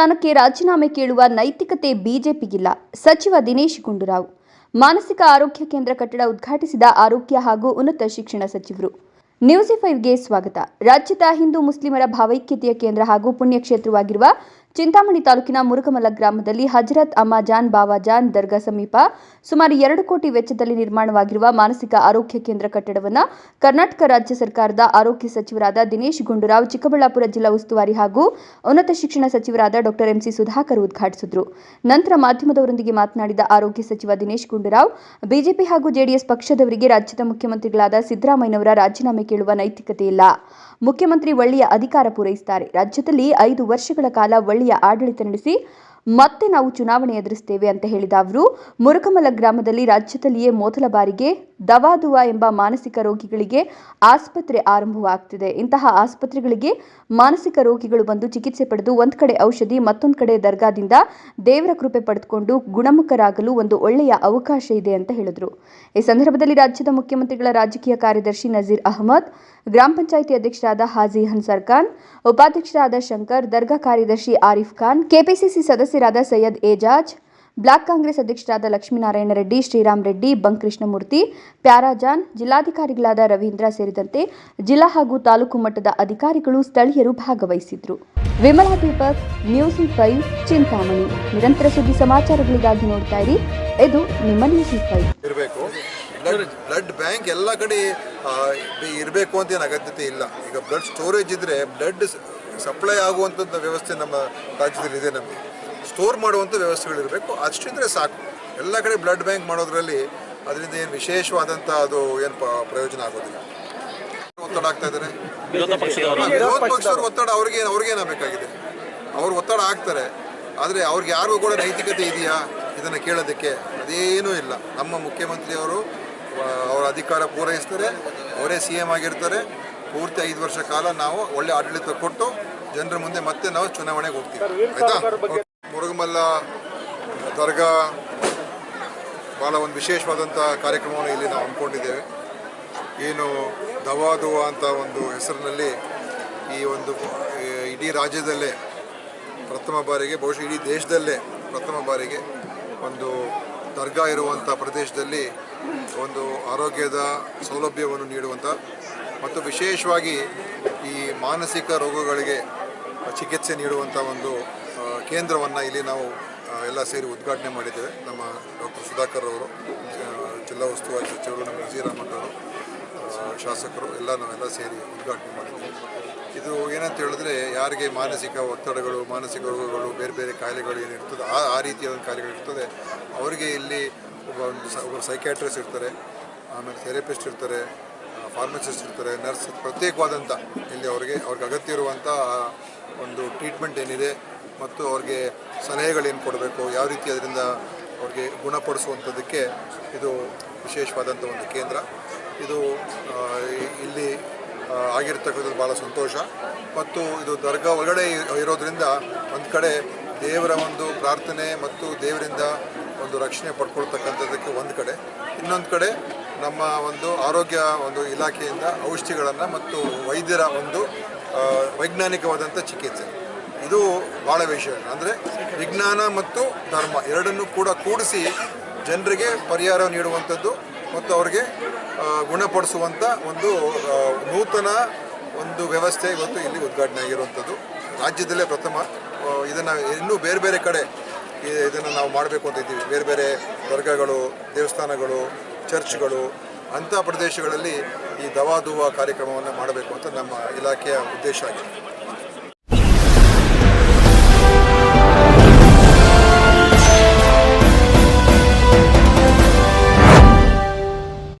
ಸ್ಥಾನಕ್ಕೆ ರಾಜೀನಾಮೆ ಕೇಳುವ ನೈತಿಕತೆ ಬಿಜೆಪಿಗಿಲ್ಲ. ಸಚಿವ ದಿನೇಶ್ ಗುಂಡೂರಾವ್. ಮಾನಸಿಕ ಆರೋಗ್ಯ ಕೇಂದ್ರ ಕಟ್ಟಡ ಉದ್ಘಾಟಿಸಿದ ಆರೋಗ್ಯ ಹಾಗೂ ಉನ್ನತ ಶಿಕ್ಷಣ ಸಚಿವರು. ನ್ಯೂಸ್ ಫೈವ್ಗೆ ಸ್ವಾಗತ. ರಾಜ್ಯದ ಹಿಂದೂ ಮುಸ್ಲಿಮರ ಭಾವೈಕ್ಯತೆಯ ಕೇಂದ್ರ ಹಾಗೂ ಪುಣ್ಯಕ್ಷೇತ್ರವಾಗಿರುವ ಚಿಂತಾಮಣಿ ತಾಲೂಕಿನ ಮುರುಗಮಲ ಗ್ರಾಮದಲ್ಲಿ ಹಜರತ್ ಅಮ್ಮಾಜಾನ್ ಬಾವಾಜಾನ್ ದರ್ಗಾ ಸಮೀಪ ಸುಮಾರು ಎರಡು ಕೋಟಿ ವೆಚ್ಚದಲ್ಲಿ ನಿರ್ಮಾಣವಾಗಿರುವ ಮಾನಸಿಕ ಆರೋಗ್ಯ ಕೇಂದ್ರ ಕಟ್ಟಡವನ್ನು ಕರ್ನಾಟಕ ರಾಜ್ಯ ಸರ್ಕಾರದ ಆರೋಗ್ಯ ಸಚಿವರಾದ ದಿನೇಶ್ ಗುಂಡೂರಾವ್, ಚಿಕ್ಕಬಳ್ಳಾಪುರ ಜಿಲ್ಲಾ ಉಸ್ತುವಾರಿ ಹಾಗೂ ಉನ್ನತ ಶಿಕ್ಷಣ ಸಚಿವರಾದ ಡಾಕ್ಟರ್ ಎಂಸಿ ಸುಧಾಕರ್ ಉದ್ಘಾಟಿಸಿದರು. ನಂತರ ಮಾಧ್ಯಮದವರೊಂದಿಗೆ ಮಾತನಾಡಿದ ಆರೋಗ್ಯ ಸಚಿವ ದಿನೇಶ್ ಗುಂಡೂರಾವ್, ಬಿಜೆಪಿ ಹಾಗೂ ಜೆಡಿಎಸ್ ಪಕ್ಷದವರಿಗೆ ರಾಜ್ಯದ ಮುಖ್ಯಮಂತ್ರಿಗಳಾದ ಸಿದ್ದರಾಮಯ್ಯನವರ ರಾಜೀನಾಮೆ ಕೇಳುವ ನೈತಿಕತೆ ಇಲ್ಲ. ಮುಖ್ಯಮಂತ್ರಿ ಒಳ್ಳೆಯ ಅಧಿಕಾರ ಪೂರೈಸುತ್ತಾರೆ ರಾಜ್ಯದಲ್ಲಿ ಐದು ವರ್ಷಗಳ ಕಾಲ ಆಡಳಿತ ನಡೆಸಿ ಮತ್ತೆ ನಾವು ಚುನಾವಣೆ ಎದುರಿಸ್ತೇವೆ ಅಂತ ಹೇಳಿದ ಅವರು ಮುರುಕಮಲ ಗ್ರಾಮದಲ್ಲಿ ರಾಜ್ಯದಲ್ಲಿಯೇ ಮೊದಲ ಬಾರಿಗೆ ದವಾದುವ ಎಂಬ ಮಾನಸಿಕ ರೋಗಿಗಳಿಗೆ ಆಸ್ಪತ್ರೆ ಆರಂಭವಾಗ್ತಿದೆ. ಇಂತಹ ಆಸ್ಪತ್ರೆಗಳಿಗೆ ಮಾನಸಿಕ ರೋಗಿಗಳು ಬಂದು ಚಿಕಿತ್ಸೆ ಪಡೆದು ಒಂದು ಕಡೆ ಔಷಧಿ, ಮತ್ತೊಂದು ಕಡೆ ದರ್ಗಾದಿಂದ ದೇವರ ಕೃಪೆ ಪಡೆದುಕೊಂಡು ಗುಣಮುಖರಾಗಲು ಒಂದು ಒಳ್ಳೆಯ ಅವಕಾಶ ಇದೆ ಅಂತ ಹೇಳಿದರು. ಈ ಸಂದರ್ಭದಲ್ಲಿ ರಾಜ್ಯದ ಮುಖ್ಯಮಂತ್ರಿಗಳ ರಾಜಕೀಯ ಕಾರ್ಯದರ್ಶಿ ನಜೀರ್ ಅಹಮದ್, ಗ್ರಾಮ ಪಂಚಾಯಿತಿ ಅಧ್ಯಕ್ಷರಾದ ಹಾಜಿ ಹನ್ಸರ್ ಖಾನ್, ಉಪಾಧ್ಯಕ್ಷರಾದ ಶಂಕರ್, ದರ್ಗಾ ಕಾರ್ಯದರ್ಶಿ ಆರಿಫ್ ಖಾನ್, ಕೆಪಿಸಿಸಿ ಸದಸ್ಯರಾದ ಸೈಯದ್ ಏಜಾಜ್ ಬ್ಲಾಕ್ ಕಾಂಗ್ರೆಸ್ ಅಧ್ಯಕ್ಷರಾದ ಲಕ್ಷ್ಮೀನಾರಾಯಣ ರೆಡ್ಡಿ, ಶ್ರೀರಾಮ್ ರೆಡ್ಡಿ, ಬಂಕೃಷ್ಣಮೂರ್ತಿ, ಪ್ಯಾರಾಜಾನ್, ಜಿಲ್ಲಾಧಿಕಾರಿಗಳಾದ ರವೀಂದ್ರ ಸೇರಿದಂತೆ ಜಿಲ್ಲಾ ಹಾಗೂ ತಾಲೂಕು ಮಟ್ಟದ ಅಧಿಕಾರಿಗಳು ಸ್ಥಳೀಯರು ಭಾಗವಹಿಸಿದ್ರು ವಿಮಲಾ ದೀಪಕ್ ನ್ಯೂಸ್ ಫೈವ್, ಚಿಂತಾಮಣಿ. ನಿರಂತರ ಸುದ್ದಿ ಸಮಾಚಾರಗಳಿಗಾಗಿ ನೋಡ್ತಾ ಇರಿ. ಇದು ನಿಮ್ಮ ನ್ಯೂಸ್ ಬ್ಲಡ್ ಬ್ಯಾಂಕ್ ಎಲ್ಲ ಕಡೆ ಇರಬೇಕು ಅಂತ ಏನು ಅಗತ್ಯತೆ ಇಲ್ಲ. ಈಗ ಬ್ಲಡ್ ಸ್ಟೋರೇಜ್ ಇದ್ದರೆ ಬ್ಲಡ್ ಸಪ್ಲೈ ಆಗುವಂಥದ್ದು ವ್ಯವಸ್ಥೆ ನಮ್ಮ ರಾಜ್ಯದಲ್ಲಿ ಇದೆ ನಮಗೆ. ಸ್ಟೋರ್ ಮಾಡುವಂಥ ವ್ಯವಸ್ಥೆಗಳಿರಬೇಕು. ಅಷ್ಟಿದ್ರೆ ಸಾಕು. ಎಲ್ಲ ಕಡೆ ಬ್ಲಡ್ ಬ್ಯಾಂಕ್ ಮಾಡೋದ್ರಲ್ಲಿ ಅದರಿಂದ ಏನು ವಿಶೇಷವಾದಂಥ ಅದು ಏನು ಪ್ರಯೋಜನ ಆಗೋದಿಲ್ಲ. ಒತ್ತಡ ಆಗ್ತಾ ಇದ್ದಾರೆ ವಿರೋಧ ಪಕ್ಷದವರು. ಒತ್ತಡ ಅವ್ರಿಗೆ ಅವ್ರಿಗೇನಾಗಬೇಕಾಗಿದೆ ಅವ್ರು ಒತ್ತಡ ಆಗ್ತಾರೆ. ಆದರೆ ಅವ್ರಿಗೆ ಯಾರಿಗೂ ಕೂಡ ನೈತಿಕತೆ ಇದೆಯಾ? ಇದನ್ನು ಕೇಳೋದಕ್ಕೆ ಅದೇನೂ ಇಲ್ಲ. ನಮ್ಮ ಮುಖ್ಯಮಂತ್ರಿಯವರು ಅವರ ಅಧಿಕಾರ ಪೂರೈಸ್ತಾರೆ. ಅವರೇ ಸಿ ಎಂ ಆಗಿರ್ತಾರೆ. ಪೂರ್ತಿ ಐದು ವರ್ಷ ಕಾಲ ನಾವು ಒಳ್ಳೆ ಆಡಳಿತ ಕೊಟ್ಟು ಜನರ ಮುಂದೆ ಮತ್ತೆ ನಾವು ಚುನಾವಣೆಗೆ ಹೋಗ್ತೀವಿ. ಆಯ್ತಾ? ಮುರುಗಮಲ್ಲ ದರ್ಗಾ ಭಾಳ ಒಂದು ವಿಶೇಷವಾದಂಥ ಕಾರ್ಯಕ್ರಮವನ್ನು ಇಲ್ಲಿ ನಾವು ಹಮ್ಮಿಕೊಂಡಿದ್ದೇವೆ. ಏನು ದವಾದು ಅಂತ ಒಂದು ಹೆಸರಿನಲ್ಲಿ ಈ ಒಂದು ಇಡೀ ರಾಜ್ಯದಲ್ಲೇ ಪ್ರಥಮ ಬಾರಿಗೆ, ಬಹುಶಃ ಇಡೀ ದೇಶದಲ್ಲೇ ಪ್ರಥಮ ಬಾರಿಗೆ ಒಂದು ದರ್ಗಾ ಇರುವಂಥ ಪ್ರದೇಶದಲ್ಲಿ ಒಂದು ಆರೋಗ್ಯದ ಸೌಲಭ್ಯವನ್ನು ನೀಡುವಂಥ ಮತ್ತು ವಿಶೇಷವಾಗಿ ಈ ಮಾನಸಿಕ ರೋಗಗಳಿಗೆ ಚಿಕಿತ್ಸೆ ನೀಡುವಂಥ ಒಂದು ಕೇಂದ್ರವನ್ನು ಇಲ್ಲಿ ನಾವು ಎಲ್ಲ ಸೇರಿ ಉದ್ಘಾಟನೆ ಮಾಡಿದ್ದೇವೆ. ನಮ್ಮ ಡಾಕ್ಟರ್ ಸುಧಾಕರ್ ಅವರು ಜಿಲ್ಲಾ ಉಸ್ತುವಾರಿ ಸಚಿವರು, ನಮ್ಮ ಜಿ ಅವರು ಶಾಸಕರು, ಎಲ್ಲ ನಾವೆಲ್ಲ ಸೇರಿ ಉದ್ಘಾಟನೆ ಮಾಡಿದ್ದೇವೆ. ಇದು ಏನಂತ ಹೇಳಿದ್ರೆ, ಯಾರಿಗೆ ಮಾನಸಿಕ ಒತ್ತಡಗಳು, ಮಾನಸಿಕ ರೋಗಗಳು, ಬೇರೆ ಬೇರೆ ಕಾಯಿಲೆಗಳು ಏನಿರ್ತದೆ ಆ ಆ ರೀತಿಯಾದ ಕಾಯಿಲೆಗಳು ಇರ್ತದೆ, ಅವರಿಗೆ ಇಲ್ಲಿ ಒಬ್ಬ ಒಂದು ಒಬ್ಬರು ಸೈಕ್ಯಾಟ್ರಿಸ್ಟ್ ಇರ್ತಾರೆ, ಆಮೇಲೆ ಥೆರಪಿಸ್ಟ್ ಇರ್ತಾರೆ ಫಾರ್ಮಸಿಸ್ಟ್ ಇರ್ತಾರೆ, ನರ್ಸ್, ಪ್ರತ್ಯೇಕವಾದಂಥ ಇಲ್ಲಿ ಅವರಿಗೆ, ಅವ್ರಿಗೆ ಅಗತ್ಯ ಇರುವಂಥ ಒಂದು ಟ್ರೀಟ್ಮೆಂಟ್ ಏನಿದೆ ಮತ್ತು ಅವ್ರಿಗೆ ಸಲಹೆಗಳೇನು ಕೊಡಬೇಕು, ಯಾವ ರೀತಿ ಅದರಿಂದ ಅವ್ರಿಗೆ ಗುಣಪಡಿಸುವಂಥದ್ದಕ್ಕೆ ಇದು ವಿಶೇಷವಾದಂಥ ಒಂದು ಕೇಂದ್ರ. ಇದು ಇಲ್ಲಿ ಆಗಿರ್ತಕ್ಕಂಥದ್ದು ಭಾಳ ಸಂತೋಷ. ಮತ್ತು ಇದು ದರ್ಗಾ ಒಳಗಡೆ ಇರೋದರಿಂದ ಒಂದು ಕಡೆ ದೇವರ ಒಂದು ಪ್ರಾರ್ಥನೆ ಮತ್ತು ದೇವರಿಂದ ಒಂದು ರಕ್ಷಣೆ ಪಡ್ಕೊಳ್ತಕ್ಕಂಥದ್ದಕ್ಕೆ ಒಂದು ಕಡೆ. ಇನ್ನೊಂದು ಕಡೆ ನಮ್ಮ ಒಂದು ಆರೋಗ್ಯ ಒಂದು ಇಲಾಖೆಯಿಂದ ಔಷಧಿಗಳನ್ನು ಮತ್ತು ವೈದ್ಯರ ಒಂದು ವೈಜ್ಞಾನಿಕವಾದಂಥ ಚಿಕಿತ್ಸೆ. ಇದು ಭಾಳ ವಿಷಯ ಅಂದರೆ ವಿಜ್ಞಾನ ಮತ್ತು ಧರ್ಮ ಎರಡನ್ನು ಕೂಡ ಕೂಡಿಸಿ ಜನರಿಗೆ ಪರಿಹಾರ ನೀಡುವಂಥದ್ದು ಮತ್ತು ಅವರಿಗೆ ಗುಣಪಡಿಸುವಂಥ ಒಂದು ನೂತನ ಒಂದು ವ್ಯವಸ್ಥೆ ಇವತ್ತು ಇಲ್ಲಿ ಉದ್ಘಾಟನೆ ಆಗಿರುವಂಥದ್ದು. ರಾಜ್ಯದಲ್ಲೇ ಪ್ರಥಮ ಇದನ್ನು ಇನ್ನೂ ಬೇರೆ ಬೇರೆ ಕಡೆ ಇದನ್ನು ನಾವು ಮಾಡಬೇಕು ಅಂತ ಇದ್ದೀವಿ. ಬೇರೆ ಬೇರೆ ವರ್ಗಗಳು, ದೇವಸ್ಥಾನಗಳು, ಚರ್ಚ್ಗಳು, ಅಂಥ ಪ್ರದೇಶಗಳಲ್ಲಿ ಈ ದವಾದುವ ಕಾರ್ಯಕ್ರಮವನ್ನು ಮಾಡಬೇಕು ಅಂತ ನಮ್ಮ ಇಲಾಖೆಯ ಉದ್ದೇಶ ಆಗಿದೆ.